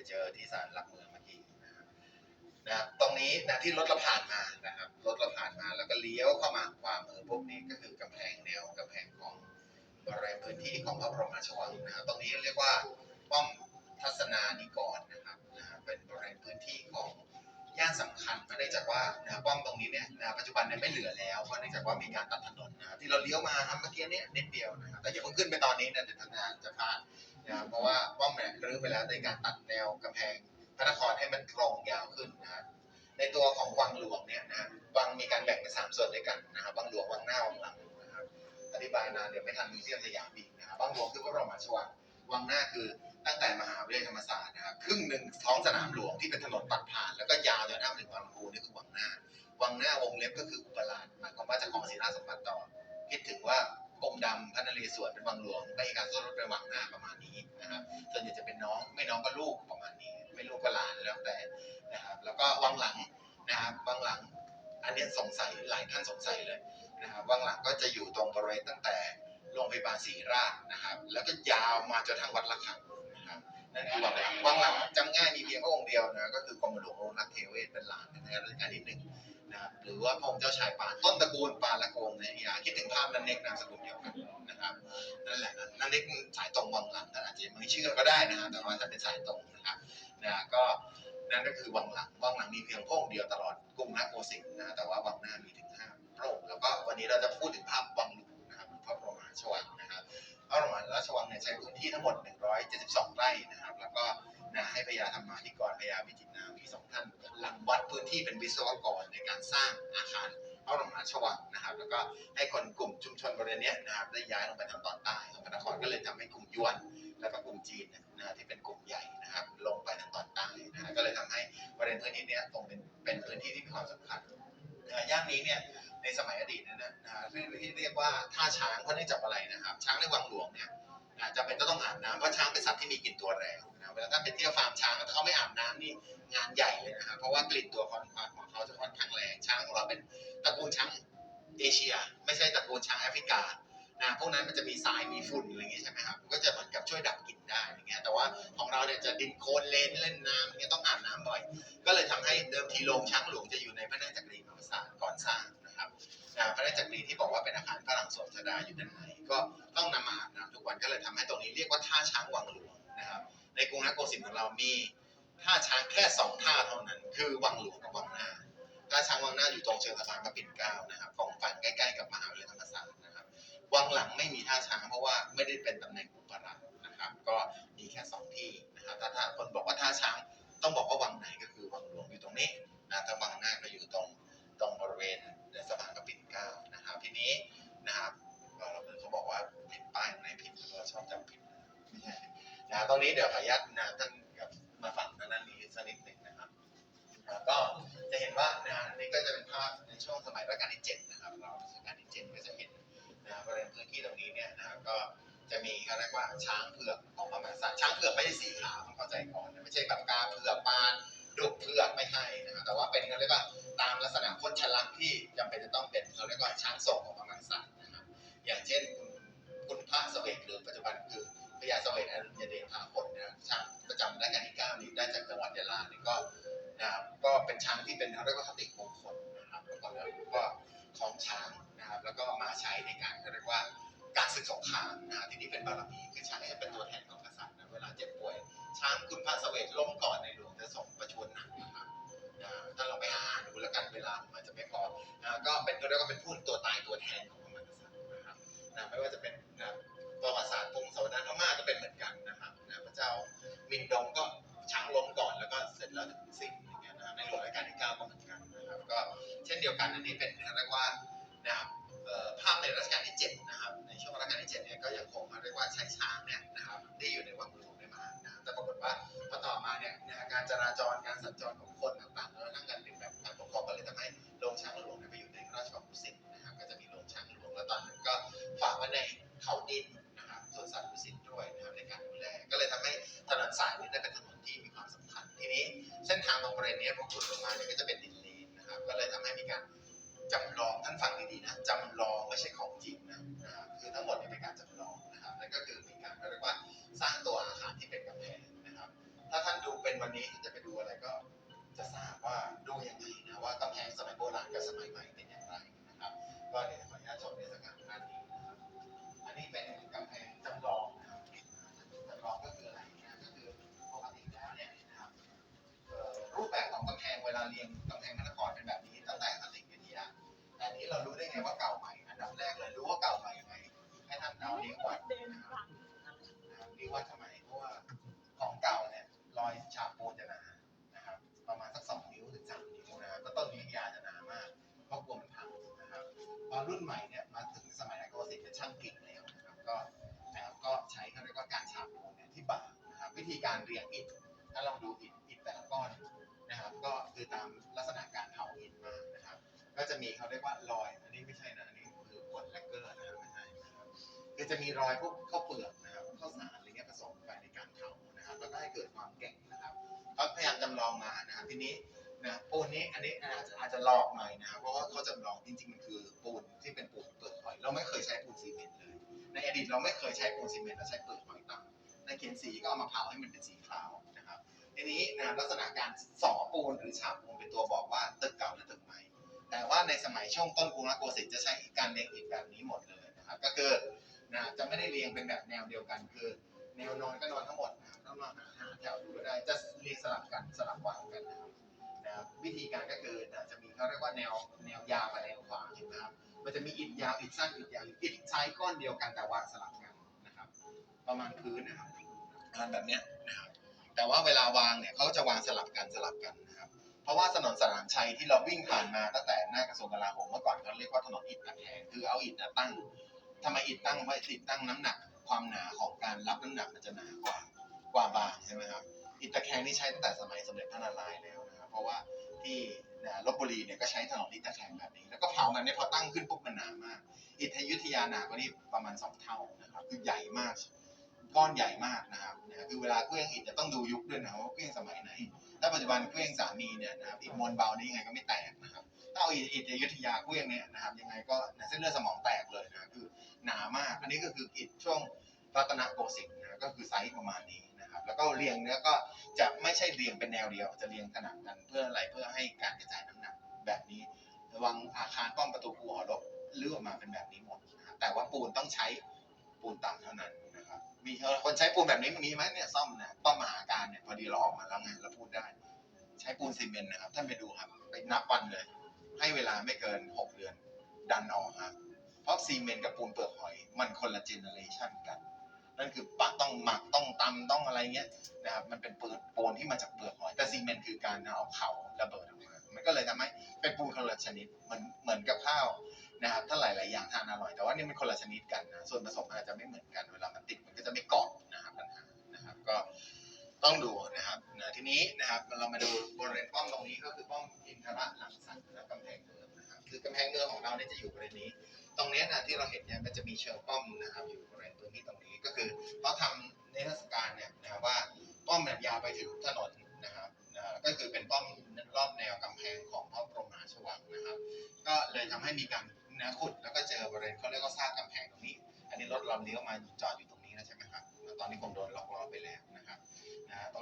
ไปเจอที่ศาลหลักเมืองเมื่อกี้นะครับนะตรงนี้นะที่รถเราผ่านมานะครับรถเราผ่านมาแล้วก็เลี้ยวเข้ามาขวามือพวกนี้ก็คือกำแพงแนวกำแพงของบริเวณพื้นที่ของพระบรมราชวังนะครับตรงนี้เรียกว่าป้อมทัศนานิกรนะครับนะฮะเป็นบริเวณพื้นที่ของย่านสำคัญเนื่องจากว่านะป้อมตรงนี้เนี่ยนะปัจจุบันเนี่ยไม่เหลือแล้วเพราะเนื่องจากว่ามีการตัดถนนนะที่เราเลี้ยวมาครับเมื่อกี้เนี่ยนิดเดียวนะครับแต่อย่าเพิ่งขึ้นไปตอนนี้นะเดี๋ยวทางานจะพา นะครับเพราะว่าป้อมเนี่ยรื้อไปแล้วในการตัดแนวกำแพงพระนครให้มันตรงยาวขึ้นนะครับในตัวของวังหลวงเนี่ยนะวังมีการแบ่งเป็นสามส่วนด้วยกันนะครับวังหลวงวังหน้าวังหลังนะครับอธิบายนานเดี๋ยวไม่ทันมิวเซียมสยามอีกนะครับวังหลวงคือพระบรมราชวังวังหน้าคือตั้งแต่มหาวิทยาลัยธรรมศาสตร์นะครับครึ่งหนึ่งท้องสนามหลวงที่เป็นถนนตัดผ่าน แล้วก็ยาวจนน้ำถึงวังพูนี่คือวังหน้า วังหน้าวงเล็บก็คืออุปราชหมายความว่าจะของศิลาสมบัติต่อคิดถึงว่า กรมดำพระนเรศวรเป็นวังหลวงไม่การสู้รบเป็นวังหน้าประมาณนี้นะครับส่วนใหญ่จะเป็นน้องไม่น้องก็ลูกประมาณนี้ ไม่ลูกก็หลานแล้วแต่นะครับแล้วก็วังหลังนะครับวังหลัง อันนี้สงสัยหลายท่านสงสัยเลยนะครับวังหลังก็จะอยู่ตรงบริเวณตั้งแต่โรงพยาบาลศรีราชนะครับ แล้วก็ยาวมาจนทั้งวัดระฆังนะครับนั่นคือวังหลังวังหลังจำง่ายมีเพียงพระองค์เดียวนะก็คือกรมหลวงรักเทเวศเป็นหลานในรัชกาลที่หนึ่ง นะครับหรือว่าพงเจ้าชายปานต้นตระกูลปานละโกงในอยาคิดถึงภาพนันเน็กนามสกุลเดียวกันนะครับนั่นแหละนะนันเน็กสายตรงวังหลังท่านอาจจะยังไม่เชื่อก็ได้นะฮะแต่ว่าท่านเป็นสายตรงนะครับนะก็นั่นก็คือวังหลังวังหลังมีเพียงพระองค์เดียวตลอดกรุงรัตนโกสินทร์นะแต่ว่าวังหน้ามีถึงห้าพระองค์แล้วก็วันนี้เราจะพูดถึงภาพวังหลวงนะครับพระบรมราชวังนะครับพระบรมราชวังเนี่ยใช้พื้นที่ทั้งหมด 172 ไร่นะครับ แล้วก็นะให้พญาธรรมาธิกรพญาวิจิตรนามีสองท่านหลังวัดพื้นที่เป็นวิศว ราชวังนะครับ แล้วก็ให้คนกลุ่มชุมชนบริเวณนี้นะครับได้ย้ายลงไปทางตอนใต้ของพระนครก็เลยทำให้กลุ่มยวน แล้วก็กลุ่มจีนนะที่เป็นกลุ่มใหญ่นะครับ ลงไปทางตอนใต้นะก็เลยทำให้บริเวณพื้นที่นี้ตรงเป็นเป็นพื้นที่ที่มีความสำคัญย่านนี้เนี่ยในสมัยอดีตนั้นนะนะที่ที่เรียกว่าท่าช้างเพราะเนื่องจากอะไรนะครับ ช้างในวังหลวงเนี่ยนะจำเป็นต้องอาบน้ำเพราะช้างเป็นสัตว์ที่มีกลิ่นตัวแรงนะเวลาท่านไปเที่ยวฟาร์มช้างถ้าเขาไม่อาบน้ำนี่งานใหญ่เลยนะครับเพราะว่ากลิ่นตัวของของ เขาจะค่อนข้างแรงช้างของเราเป็นตระกูลช้างเอเชีย ไม่ใช่ตระกูลช้างแอฟริกานะพวกนั้นมันจะมีทรายมีฝุ่นอะไรอย่างงี้ใช่ไหมครับก็จะเหมือนกับช่วยดับกลิ่นได้อย่างเงี้ยแต่ว่าของเราเนี่ยจะดินโคลนเลนเล่นน้ำอย่างเงี้ยต้องอาบน้ำบ่อย ก็เลยทำให้เดิมทีโรงช้างหลวงจะอยู่ในพระนครจักรีมหาศาลก่อนสร้างนะครับพระราชจักรีที่บอกว่าเป็นอาคารฝรั่งสวนชดาอยู่ด้านในก็ต้องนำมาอาบน้ำทุกวันก็เลยทำให้ตรงนี้เรียกว่าท่าช้างวังหลวงนะครับในกรุงรัตนโกสินทร์ของเรามีท่าช้างแค่สองท่าเท่านั้น คือวังหลวงกับวังหน้า ท่าช้างวังหน้าอยู่ตรงเชิงสะพานพระปิ่นเกล้านะครับฝั่งฝันใกล้ๆกับมหาวิทยาลัยธรรมศาสตร์นะครับ วังหลังไม่มีท่าช้างเพราะว่าไม่ได้เป็นตำแหน่งอุปราชนะครับ ก็มีแค่สองที่นะครับถ้าถ้าคนบอกว่าท่าช้างต้องบอกว่าวังไหนก็คือวังหลวงอยู่ตรงนี้นะถ้าวังหน้าก็อยู่ตรงตรงบริเวณสะพานพระปิ่นเกล้านะครับ ทีนี้นะครับเราเขาบอกว่าผิดป้ายไหนผิดเราชอบจำผิดไม่ใช่นะตรงนี้เดี๋ยวขออนุญาตนะท่าน ช่วงสมัยรัชกาลที่เจ็ดนะครับเรารัชกาลที่เจ็ดก็จะเห็นนะบริเวณพื้นที่ตรงนี้เนี่ยนะครับก็จะมีเขาเรียกว่าช้างเผือกของพระมหากษัตริย์ช้างเผือกไม่ใช่สีขาวต้องเข้าใจก่อนนะไม่ใช่แบบกาเผือกปานดุกเผือกไม่ใช่นะครับแต่ว่าเป็นเขาเรียกว่าตามลักษณะโคชลักษณ์ที่จำเป็นจะต้องเป็นเขาเรียกว่าช้างส่งของพระมหากษัตริย์นะครับอย่างเช่นคุณพระเสวตหรือปัจจุบันคือพญาเสวตอรุณเดชพาพลนะช้างประจำรัชกาลที่เก้านี้ได้จากจังหวัดยะลานี่ก็นะครับก็เป็นช้างที่เป็นเขาเรียกว่าคติมงคล นะครับแล้วก็แล้ก็ของช้างนะครับแล้วก็มาใช้ในการเรียกว่าการศึกสงครามนะครับที่นี่เป็นบารมีคือช้ให้เป็นตัวแทนของกษัตริย์นะเวลาเจ็บป่วย ช้างคุณพระเสวตล้มก่อนในหลวงจะส่งประชวรหนักนะครับถ้าเราไปหาอ่านดูแล้วกันเวลามอาจจะไม่พอก็เป็นก็เรียกว่าเป็นผู้ตัวตายตัวแทนของพระมหากษัตริย์นะครับไม่ว่าจะเป็นประวัติศาสตร์พงศาว กันอันนี้เป็นเรีย จะมีรอยพวกข้าวเปลือกนะครับข้าวสารอะไรเงี้ยผสมไปในการเผานะครับแล้วก็ให้เกิดความแข็งนะครับเขาพยายามจำลองมานะครับทีนี้นะปูนนี้อันนี้อาจจะอาจจะหลอกหน่อยนะครับเพราะว่าเขาจำลองจริงๆมันคือปูนที่เป็นปูนเปลือกหอย เราไม่เคยใช้ปูนซีเมนต์เลย ในอดีตเราไม่เคยใช้ปูนซีเมนต์เราใช้เปลือกหอยต่ำในเขียนสีก็เอามาเผาให้มันเป็นสีขาวนะครับทีนี้นะลักษณะการสอปูนหรือฉาบปูนเป็นตัวบอกว่าตึกเก่าหรือตึกใหม่แต่ว่าในสมัยช่วงต้นกรุงรัตนโกสินทร์จะใช้การเรียงอิฐแบบนี้หมดเลยนะครับก็คือ นะจะไม่ได้เรียงเป็นแบบแนวเดียวกัน คือ แนวนอนก็นอนทั้งหมดนะครับต้องนอนหาหาแถวดูก็ได้จะเรียงสลับกันสลับวางกันนะครับนะครับวิธีการก็คือนะจะมีเขาเรียกว่าแนวแนวยาวกับแนวขวางนไหมครับมันจะมีอิฐยาวอิฐสั้นอิฐยาวอิฐใช้ก้อนเดียวกันแต่วางสลับกันนะครับ ประมาณพื้นนะครับประมาณแบบเนี้ยนะครับแต่ว่าเวลาวางเนี่ยเขาก็จะวางสลับกันสลับกันนะครับเพราะว่าถนนสนามชัยที่เราวิ่งผ่านมาตั้งแต่หน้ากระทรวงกลาโหมเมื่อก่อนเขาเรียกว่าถนนอิฐตะแคงคือเอาอิฐตั้ง ทำไมอิฐตั้งไว้ติดตั้งน้ำหนัก ความหนาของการรับน้ำหนักมันจะหนากว่ากว่าบางใช่ไหมครับอิฐตะแคงนี่ใช้ตั้งแต่สมัยสมเด็จพระนารายณ์แล้วนะครับเพราะว่าที่ลบบุรีเนี่ยก็ใช้ถนนอิฐตะแคงแบบนี้ แล้วก็เผากันเนี่ยพอตั้งขึ้นปุ๊บมันหนามาก อิฐอยุธยาหนากว่านี้ประมาณสองเท่านะครับคือใหญ่มาก ก้อนใหญ่มากนะครับนะคือเวลาเครื่องอิฐจะต้องดูยุคด้วยนะว่าเครื่องสมัยไหน ถ้าปัจจุบันเครื่องสามีเนี่ยนะครับอิฐมวลเบานี่ยังไงก็ไม่แตกนะครับ ถ้าเอาอิฐอิฐอยุธยาเครื่องเนี่ยนะครับยังไงก็เส้นเลือดสมองแตกเลยนะคือหนามาก อันนี้ก็คืออิฐช่วงรัตนโกสินทร์นะก็คือไซส์ประมาณนี้นะครับแล้วก็เรียงเนื้อก็จะไม่ใช่เรียงเป็นแนวเดียว จะเรียงขนาดกันเพื่ออะไรเพื่อให้การกระจายน้ำหนักแบบนี้ระวังอาคารป้อมประตูภูหอรบเลื่อออกมาเป็นแบบนี้หมดนะครับแต่ว่าปูนต้องใช้ปูนต่ำเท่านั้น มีคนใช้ปูนแบบนี้มีไหมเนี่ยซ่อมเนี่ยป้อมมหาการเนี่ยพอดีเราออกมาแล้วไงเราพูดได้ ใช้ปูนซีเมนต์นะครับท่านไปดูครับไปนับวันเลย ให้เวลาไม่เกิน6เดือน ดันออกครับ เพราะซีเมนต์กับปูนเปลือกหอย มันคนละเจเนอเรชันกันนั่นคือปะต้องหมักต้องตำต้องอะไรเงี้ยนะครับมันเป็นปูนปูนที่มาจากเปลือกหอยแต่ซีเมนต์คือการเอาเขาระเบิดออกมามันก็เลยทำให้เป็นปูนคนละชนิดเหมือนเหมือนกับข้าวนะครับถ้าหลาย ๆ อย่างทานอร่อยแต่ว่านี่มันคนละชนิดกันนะส่วนผสมอาจจะไม่เหมือนกันเวลามันติด จะไม่เกาะนะครับปัญหานะครับก็ต้องดูนะครับนะทีนี้นะครับเรามาดูบริเวณป้อมตรงนี้ก็คือป้อมอินทระหลังสันและกำแพงเมืองนะครับคือกำแพงเมืองของเราเนี่ยจะอยู่บริเวณนี้ ตรงนี้นะที่เราเห็นเนี่ยมันจะมีเชิงป้อมนะครับ อยู่บริเวณพื้นที่ตรงนี้ก็คือเขาทำในเทศกาลเนี่ยนะครับว่าป้อมแบบยาวไปถึงถนนนะครับนะก็คือเป็นป้อมรอบแนวกำแพงของพระบรมมหาราชวังนะครับ ก็เลยทำให้มีการนะขุดแล้วก็เจอบริเวณเขาเรียกว่าซากกำแพงตรงนี้ อันนี้รถเราเลี้ยวมาจอดอยู่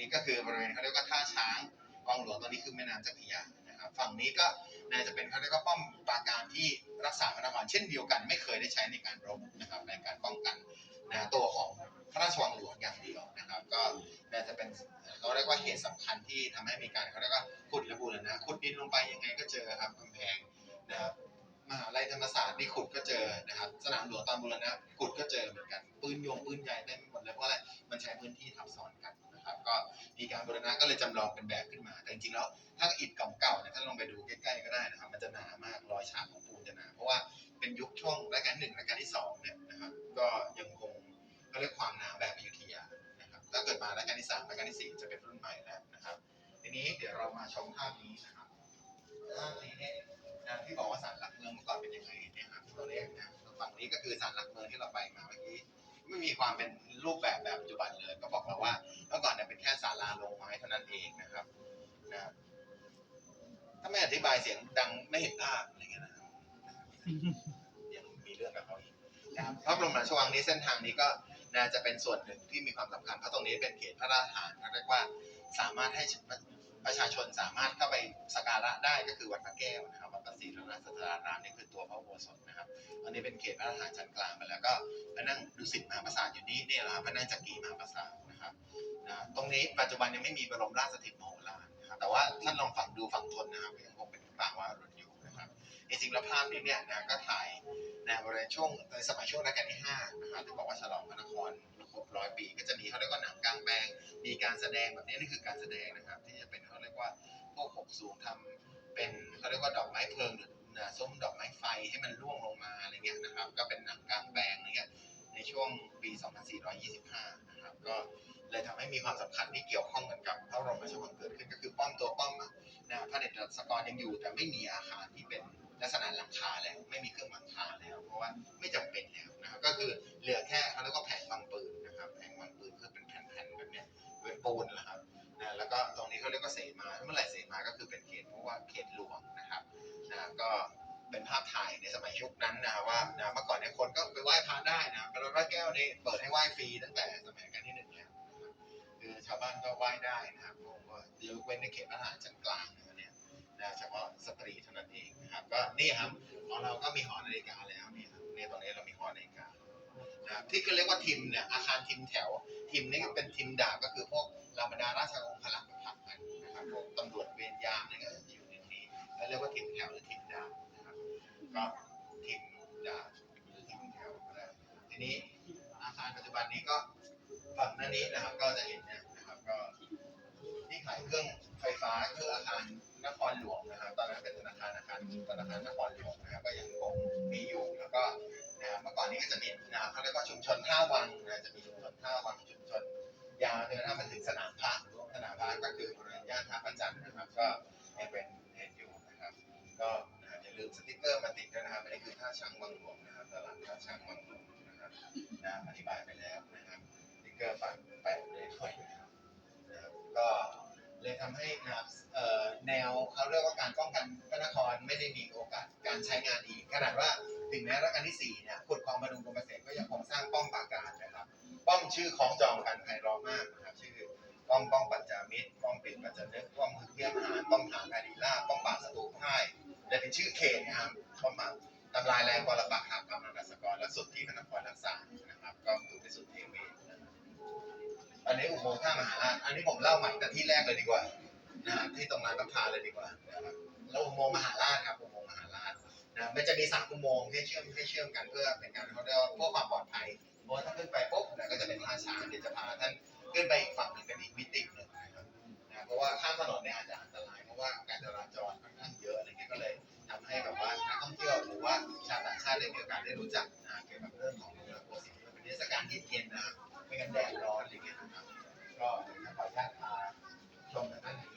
นี้ก็คือบริเวณเขาเรียกว่าท่าช้างกองหลวงตอนนี้คือแม่น้ำเจ้าพระยานะครับฝั่งนี้ก็น่าจะเป็นเขาเรียกว่าป้อมปราการที่รักษาพระนครเช่นเดียวกันไม่เคยได้ใช้ในการรบนะครับในการป้องกันนะตัวของพระราชวังหลวงอย่างเดียวนะครับ ก็น่าจะเป็นเขาเรียกว่าเหตุสำคัญที่ทำให้มีการเขาเรียกว่าขุดและบูรณะขุดดินลงไปยังไงก็เจอครับกำแพงนะครับมหาลัยธรรมศาสตร์นี่ขุดก็เจอนะครับ สนามหลวงตอนบูรณะขุดก็เจอเหมือนกันปืนยงปืนใหญ่เต็มไปหมดเลยเพราะอะไรมันใช้พื้นที่ทับซ้อนกัน ก็มีการบูรณะก็เลยจำลองเป็นแบบขึ้นมา แต่จริงๆแล้วถ้าอิฐเก่าๆเนี่ยท่านลองไปดูใกล้ๆก็ได้นะครับ มันจะหนามากรอยฉากของปูนจะหนาเพราะว่าเป็นยุคช่วงรัชกาลหนึ่งรัชกาลที่สองเนี่ยนะครับก็ยังคงเขาเรียกความหนาแบบอยุธยานะครับถ้าเกิดมารัชกาลที่สามรัชกาลที่สี่จะเป็นรุ่นใหม่แล้วนะครับ ทีนี้เดี๋ยวเรามาชมภาพนี้นะครับภาพนี้เนี่ยนะที่บอกว่าศาลหลักเมืองเมื่อก่อนเป็นยังไงเนี่ยครับตัวเลขนะฝั่งนี้ก็คือศาลหลักเมืองที่เราไปมาเมื่อกี้ไม่มีความเป็นรูปแบบแบบปัจจุบัน ธิบายเสียงดังไม่เห็นภาพอะไรเงี้ยนะครับยังมีเรื่องกับเขาอีกนะครับพระบรมราชวังนี้เส้นทางนี้ก็นะจะเป็นส่วนหนึ่งที่มีความสำคัญเพราะตรงนี้เป็นเขตพระราชฐานเรียกว่าสามารถให้ประชาชนสามารถเข้าไปสักการะได้ก็คือวัดพระแก้วนะครับวัดประศรีรัตนสัตรารามนี่คือตัวพระอุโบสถนะครับอันนี้เป็นเขตพระราชฐานชั้นกลางไปแล้วก็พระนั่งดุสิตมหาปราสาทอยู่นี่นี่แหละครับพระนั่งจักรีมหาปราสาทนะครับนะตรงนี้ปัจจุบันยังไม่มีบรมราชสถิตมโหฬารนะครับ แต่ว่าท่านลองฝังดูฝั่งทนนะครับยังคงเป็นป่าวารุณอยู่นะครับจริงๆแล้วภาพนี้เนี่ยนะก็ถ่ายในบริเวณช่วงในสมัยช่วงรัชกาลที่5นะครับที่บอกว่าฉลองพระนครครบร้อยปี ก็จะมีเขาเรียกว่าหนังกลางแปลงมีการแสดงแบบนี้นี่คือการแสดงนะครับ ที่จะเป็นเขาเรียกว่าพวกหกสูงทำเป็นเขาเรียกว่าดอกไม้เพลิงหรือนะส้มดอกไม้ไฟให้มันร่วงลงมาอะไรเงี้ยนะครับ ก็เป็นหนังกลางแปลงอะไรเงี้ยในช่วงปี 2425 นะครับ ก็ เลยทำให้มีความสำคัญที่เกี่ยวข้องกันกับพระบรมราชวังเกิดขึ้นก็คือป้อมตัวป้อมนะพระเดชรัศกรยังอยู่ แต่ไม่มีอาคารที่เป็นลักษณะหลังคาแล้วไม่มีเครื่องหลังคาแล้ว เพราะว่าไม่จำเป็นแล้วนะครับก็คือเหลือแค่เขาเรียกว่าแผงวางปืนนะครับแผงวางปืนคือเป็นแผ่นๆแบบนี้เป็นปูนนะครับนะแล้วก็ตรงนี้เขาเรียกว่าเสมาเมื่อไหร่เสมาก็คือเป็นเขตเพราะว่าเขตหลวงนะครับนะก็เป็นภาพถ่ายในสมัยยุคนั้นนะว่านะเมื่อก่อนเนี่ยคนก็ไปไหว้พระได้นะพระพระแก้วนี่เปิดให้ไหว้ฟรีตั้งแต่สมัยรัชกาลที่หนึ่งแล้วาวบ้านก็ไหว้ได้นะครับพราะว่ายกเว้นในเขตพระทหารชั้นกลางเนี่ยนะเฉพาะสตรีเท่านั้นเองนะครับ ก็นี่ครับของเราก็มีหอนาฬิกาแล้วเนี่ยครับเนี่ยตรงนี้เรามีหอนาฬิกานะครับที่คือเรียกว่าทิมเนี่ยอาคารทิมแถวทีมนี้ก็เป็นทีมดาบก็คือพวกเหล่าบรรดาราชองค์พลังพักกันนะครับพวกตำรวจเวรยามนี่ก็จะอยู่ในนี้แล้วเรียกว่าทีมแถวหรือทีมดาบนะครับก็ทีมดาบหรือทีมแถวก็ได้ทีนี้อาคารปัจจุบันนี้ก็ฝั่งหน้านี้นะครับก็จะเห็นเนี่ยนะ ก็ที่ขายเครื่องไฟฟ้าเคืออาคารนครหลวงนะครับตอนนั้นเป็นธนาคารอาคารธนาคารนครหลวงนะครับก็ยังคงมีอยู่แล้วก็นะเมื่อก่อนนี้ก็จะมีนะเขาเรียกว่าชุมชนท่าวังนะจะมีชุมชนท่าวังชุมชนยาวจนกระทั่งมาถึงสนามพระสนามพระก็คือบริเวณย่านท่าพระจันทร์นะครับ ก็ยังเป็นเห็นอยู่นะครับ ก็อย่าลืมสติ๊กเกอร์มาติดด้วยนะครับอันนี้คือท่าช้างวังหลวงนะครับตลาดท่าช้างวังหลวงนะครับนะอธิบายไปแล้วนะครับสติ๊กเกอร์ฝากแปะเลยด้วยนะครับ ก็เลยทำให้นะครับแนวเขาเรียกว่าการป้องกันพระนครไม่ได้มีโอกาสการใช้งานอีก ขนาดว่าถึงแม้รัชกาลที่สี่เนี่ยขุดคลองบรรดุงกรมเกษตรก็ยังคงสร้างป้อมปราการนะครับ ป้อมชื่อของจองกันไพเราะมากนะครับชื่อป้อมป้องปัจจามิตรป้อมปิดปัจจนึกป้อมเทียมหารป้อมฐานอาดีล่าป้อมปราบศัตรูพ่ายและเป็นชื่อเขตนะครับป้อมปราทำลายแรงปรปักหักกำลังกัสกรและสุดที่พระนครรักษานะครับ ก็คือเป็นสุดเทวีนะครับ อันนี้อุโมงค์ท่ามหาราชอันนี้ผมเล่าใหม่แต่ที่แรกเลยดีกว่านะครับที่ตรงนั้นประพาเลยดีกว่านะครับแล้วอุโมงค์มหาราชครับอุโมงค์มหาราชนะมันจะมีสามอุโมงค์ให้เชื่อมให้เชื่อมกันเพื่อเป็นการเขาเรียกว่าเพื่อความปลอดภัยเพราะถ้าขึ้นไปปุ๊บเนี่ยก็จะเป็นท่าช้างเดี๋ยวจะพาท่านขึ้นไปอีกฝั่งหนึ่งเป็นอีกมิติหนึ่งนะครับนะเพราะว่าข้ามถนนเนี่ยอาจจะอันตรายเพราะว่าการจราจรค่อนข้างเยอะอะไรเงี้ยก็เลยทำให้แบบว่านักท่องเที่ยวหรือว่าชาวต่างชาติได้มีโอกาสได้รู้จักนะเกี่ยวกับเรื่องของเรือโคสินเป็นเทศกาลเย็นนะครับ ไม่กันแดดร้อนอะไรเงี้ยนะครับก็ขออนุญาตมาชมกันท่น